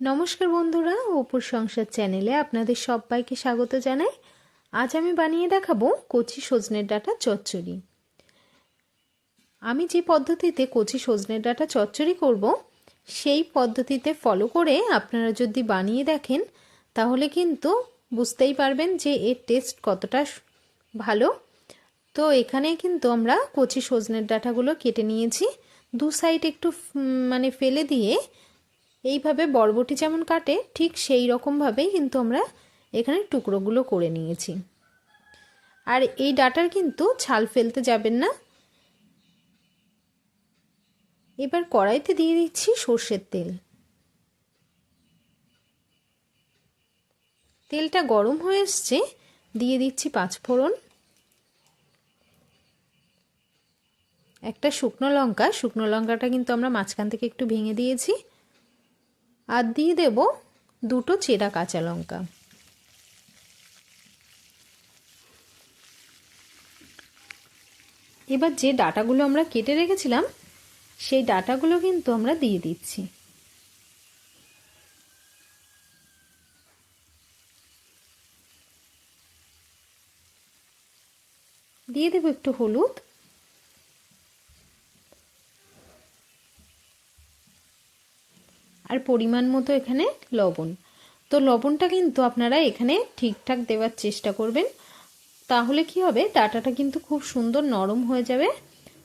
নমস্কার বন্ধুরা, অপুর সংসার চ্যানেলে আপনাদের সবাইকে স্বাগত জানাই। আজ আমি বানিয়ে দেখাবো কচি সজনের ডাটা চচ্চড়ি। আমি যে পদ্ধতিতে কচি সজনের ডাটা চচ্চড়ি করব, সেই পদ্ধতিতে ফলো করে আপনারা যদি বানিয়ে দেখেন, তাহলে কিন্তু বুঝতেই পারবেন যে এর টেস্ট কতটা ভালো। তো এখানে কিন্তু আমরা কচি সজনের ডাটাগুলো কেটে নিয়েছি। দু সাইড একটু মানে ফেলে দিয়ে এইভাবে বরবটি যেমন কাটে, ঠিক সেই রকমভাবেই কিন্তু আমরা এখানে টুকরোগুলো করে নিয়েছি। আর এই ডাটার কিন্তু ছাল ফেলতে যাবেন না। এবার কড়াইতে দিয়ে দিচ্ছি সর্ষের তেল। তেলটা গরম হয়ে এসছে, দিয়ে দিচ্ছি পাঁচ ফোড়ন। একটা শুকনো লঙ্কা, শুকনো লঙ্কাটা কিন্তু আমরা মাঝখান থেকে একটু ভেঙে দিয়েছি। আর দিয়ে দেব দুটো চেরা কাঁচা লঙ্কা। এবার যে ডাটাগুলো আমরা কেটে রেখেছিলাম, সেই ডাটাগুলো কিন্তু আমরা দিয়ে দিচ্ছি। দিয়ে দেবো একটু হলুদ। আর পরিমাণ মতো এখানে লবণ। তো লবণটা কিন্তু আপনারা এখানে ঠিকঠাক দেওয়ার চেষ্টা করবেন। তাহলে কি হবে? ডাটাটা কিন্তু খুব সুন্দর নরম হয়ে যাবে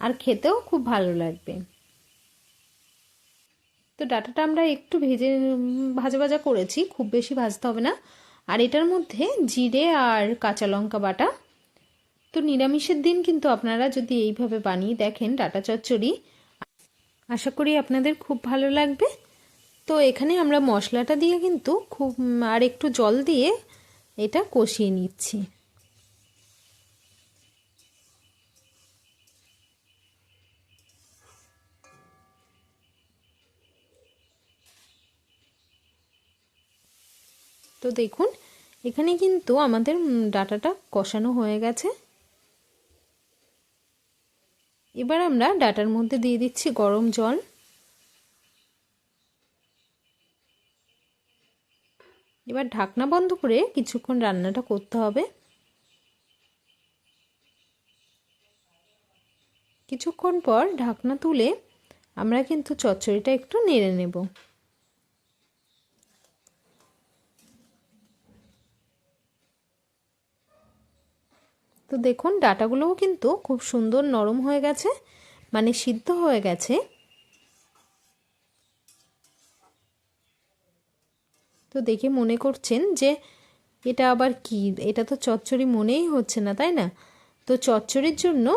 আর খেতেও খুব ভালো লাগবে। তো ডাটাটা আমরা একটু ভেজে ভাজা ভাজা করেছি, খুব বেশি ভাজতে হবে না। আর এটার মধ্যে জিরে আর কাঁচা লঙ্কা বাটা। তো নিরামিষের দিন কিন্তু আপনারা যদি এইভাবে বানিয়ে দেখেন ডাটা চচ্চড়ি, আশা করি আপনাদের খুব ভালো লাগবে। তো এখানে আমরা মশলাটা দিয়ে কিন্তু খুব আর একটু জল দিয়ে এটা কষিয়ে নিচ্ছি। তো দেখুন, এখানে কিন্তু আমাদের ডাটাটা কষানো হয়ে গেছে। এবার আমরা ডাটার মধ্যে দিয়ে দিচ্ছি গরম জল। এবার ঢাকনা বন্ধ করে কিছুক্ষণ রান্নাটা করতে হবে। কিছুক্ষণ পর ঢাকনা তুলে আমরা কিন্তু চচ্চড়িটা একটু নেড়ে নেব। তো দেখুন ডাটাগুলোও কিন্তু খুব সুন্দর নরম হয়ে গেছে মানে সিদ্ধ হয়ে গেছে। তো দেখে মনে করছেন যে এটা আবার কি? এটা তো চচ্চড়ি মনেই হচ্ছে না, তাই না? তো চচ্চড়ির জন্য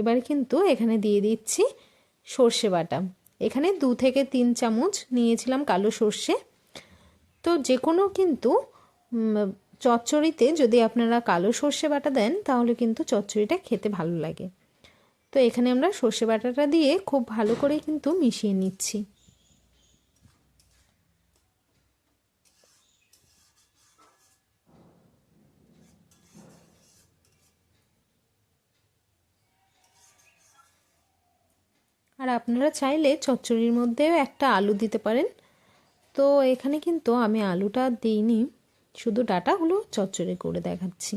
এবার কিন্তু এখানে দিয়ে দিচ্ছি সর্ষে বাটা। এখানে দু থেকে তিন চামচ নিয়েছিলাম কালো সর্ষে। তো যে কোনো কিন্তু চচ্চড়িতে যদি আপনারা কালো সর্ষে বাটা দেন, তাহলে কিন্তু চচ্চড়িটা খেতে ভালো লাগে। তো এখানে আমরা সর্ষে বাটাটা দিয়ে খুব ভালো করে কিন্তু মিশিয়ে নিচ্ছি। আপনারা চাইলে চচ্চড়ির মধ্যেও একটা আলু দিতে পারেন। তো এখানে কিন্তু আমি আলুটা দিইনি, শুধু ডাটাগুলো চচ্চড়ি করে দেখাচ্ছি।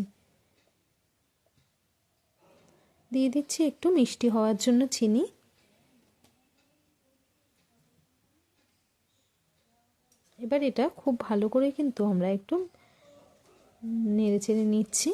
দিয়ে দিচ্ছি একটু মিষ্টি হওয়ার জন্য চিনি। এবার এটা খুব ভালো করে কিন্তু আমরা একটু নেড়ে চেড়ে নিচ্ছি।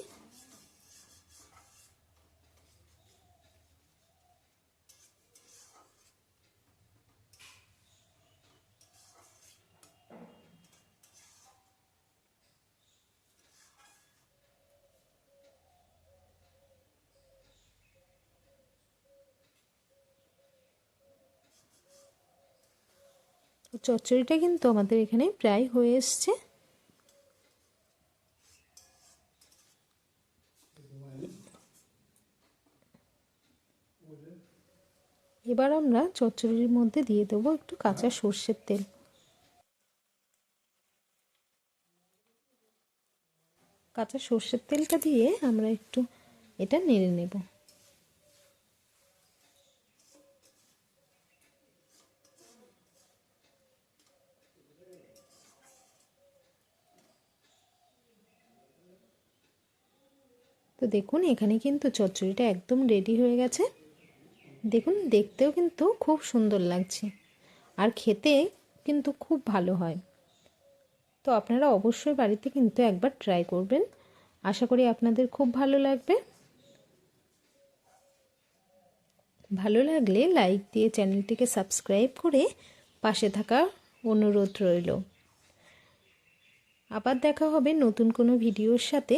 চচ্চড়িটা কিন্তু আমাদের এখানে প্রায় হয়ে এসছে। এবার আমরা চচ্চড়ির মধ্যে দিয়ে দেবো একটু কাঁচা সর্ষের তেল। কাঁচা সর্ষের তেলটা দিয়ে আমরা একটু এটা নেড়ে নেব। তো দেখুন, এখানে কিন্তু চচ্চড়িটা একদম রেডি হয়ে গেছে। দেখুন, দেখতেও কিন্তু খুব সুন্দর লাগছে। আর খেতে কিন্তু খুব ভালো হয়। তো আপনারা অবশ্যই বাড়িতে কিন্তু একবার ট্রাই করবেন। আশা করি আপনাদের খুব ভালো লাগবে। ভালো লাগলে লাইক দিয়ে চ্যানেলটিকে সাবস্ক্রাইব করে পাশে থাকা অনুরোধ রইল। আবার দেখা হবে নতুন কোনো ভিডিওর সাথে।